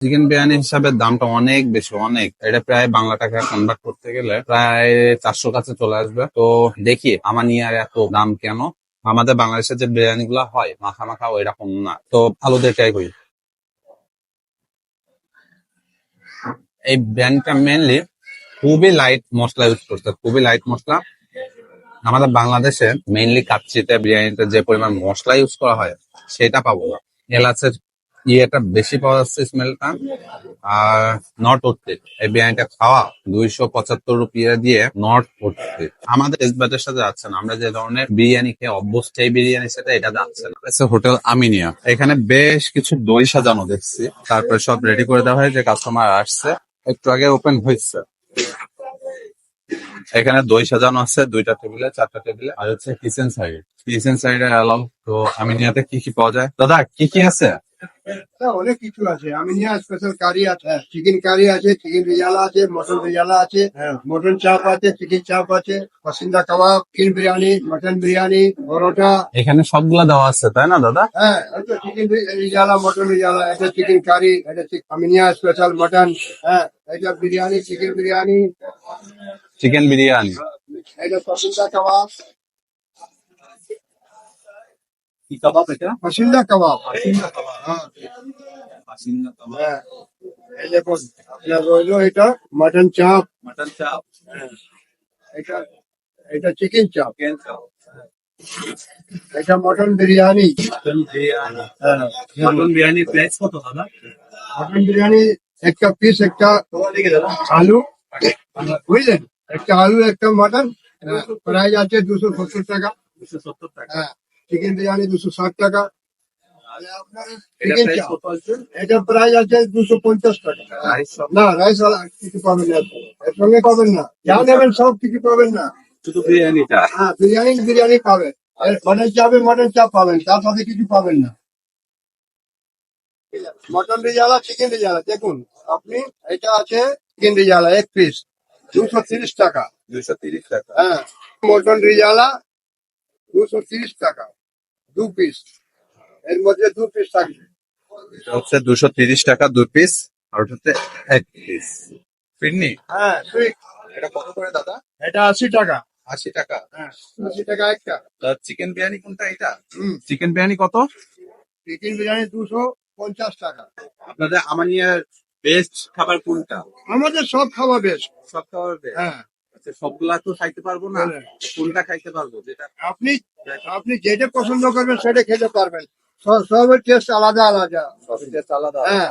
Chicken biryani হিসাবে দামটা অনেক বেশি, অনেক। এটা প্রায় বাংলা টাকা কনভার্ট করতে গেলে প্রায় চারশো কাছে চলে আসবে। তো দেখি, আমার নিয়ে আর এত দাম কেন? আমাদের বাংলাদেশের যে বিরিয়ানি গুলা হয়, মাখা মাখা ওই রকম না। তো ভালো দেখাই করি। এই ব্র্যান্ডটা মেনলি খুবই লাইট মশলা ইউজ করছে খুবই লাইট মশলা। আমাদের বাংলাদেশে মেইনলি কাচ্চিতে বিরিয়ানিতে যে পরিমাণ মশলা ইউজ করা হয়, সেটা পাবো না। এলাচের ইয়েটা বেশি পাওয়া যাচ্ছে স্মেলটা আর নট উঠতে এই বিরিয়ানিটা খাওয়া দুইশো পঁচাত্তর রুপিয়া দিয়ে নট উঠতে আমাদের এসবাটের সাথে যাচ্ছে না। আমরা যে ধরনের বিরিয়ানি খেয়ে অভ্যস্ত, এই বিরিয়ানি সেটা এটা যাচ্ছে না। হোটেল আমিনিয়া। এখানে বেশ কিছু দই সাজানো দেখছি। তারপরে সব রেডি করে দেওয়া হয় যে কাস্টমার আসছে। একটু আগে ওপেন হয়েছে। এখানে দই সাজানো আছে, দুইটা টেবিলে চারটা টেবিলে আর হচ্ছে কিচেন সাইড কিচেন সাইড সাইডে অ্যালাউ তো আমিনিয়াতে কি কি পাওয়া যায়? দাদা, কি কি আছে? হ্যাঁ, অনেক কিছু আছে। আমি নিয়ে স্পেশাল কারি আছে চিকেন কারি আছে চিকেন রিজালা আছে মটন রিজালা আছে মটন চাপ আছে চিকেন চাপ আছে pasanda kebab chicken biryani mutton biryani paratha এখানে সবগুলা দেওয়া আছে তাই না দাদা? হ্যাঁ চিকেন রিজালা মটন রিজালা এটা চিকেন কারি এটা আমিনিয়া স্পেশাল মটন হ্যাঁ এটা বিরিয়ানি চিকেন বিরিয়ানি চিকেন বিরিয়ানি এটা পসিন্দা কাবাব কি কাবাব এটা পসিন্দা কাবাব হ্যাঁ হ্যাঁ দেখুন আপনার রইল এটা মটন চাপ মটন চাপ এটা এটা চিকেন চাপ চিকেন চাপ এটা মটন বিরিয়ানি মটন বিরিয়ানি হ্যাঁ মটন বিরিয়ানি কত দাদা মটন বিরিয়ানি একটা পিস একটা আলু বুঝলেন একটা আলু একটা মটন প্রাইস আছে দুশো সত্তর টাকা দুশো সত্তর টাকা হ্যাঁ চিকেন বিরিয়ানি দুশো ষাট টাকা এটা প্রাইস আছে? দুশো পঞ্চাশ টাকা। না রাইস কিছু পাবেন না। এর সঙ্গে পাবেন না। যা নেবেন সব কিছু পাবেন না। শুধু বিরিয়ানিটা? হ্যাঁ বিরিয়ানি বিরিয়ানি পাবেন। আর মটন চাপে মটন চাপ পাবেন। তার সাথে কিছু পাবেন না। মটন রিজালা চিকেন রিজালা দেখুন আপনি এটা আছে চিকেন রিজালা এক পিস দুশো তিরিশ টাকা। দুশো তিরিশ টাকা। হ্যাঁ মটন রিজালা দুশো তিরিশ টাকা। দু পিস এর মধ্যে দু পিস থাকবে। এটা হচ্ছে দুশো তিরিশ টাকা দু পিস আর ওটা হচ্ছে এক পিস ফিরনি? হ্যাঁ ঠিক এটা কত করে দাদা? এটা আশি টাকা। আশি টাকা। হ্যাঁ আশি টাকা একটা। চিকেন বিরিয়ানি কোনটা এটা? হুম। চিকেন বিরিয়ানি কত? চিকেন বিরিয়ানি দুশো পঞ্চাশ টাকা। আপনাদের আমানিয়ার বেস্ট খাবার কোনটা? আমাদের সব খাওয়া বেশ সব খাবার best? হ্যাঁ। আচ্ছা সবগুলা তো খাইতে পারব না? হ্যাঁ। কোনটা খাইতে পারব? যেটা আপনি আপনি যেটা পছন্দ করবেন সেটা খেতে পারবেন। সবের টেস্ট আলাদা আলাদা। সবচেয়ে আলাদা হ্যাঁ।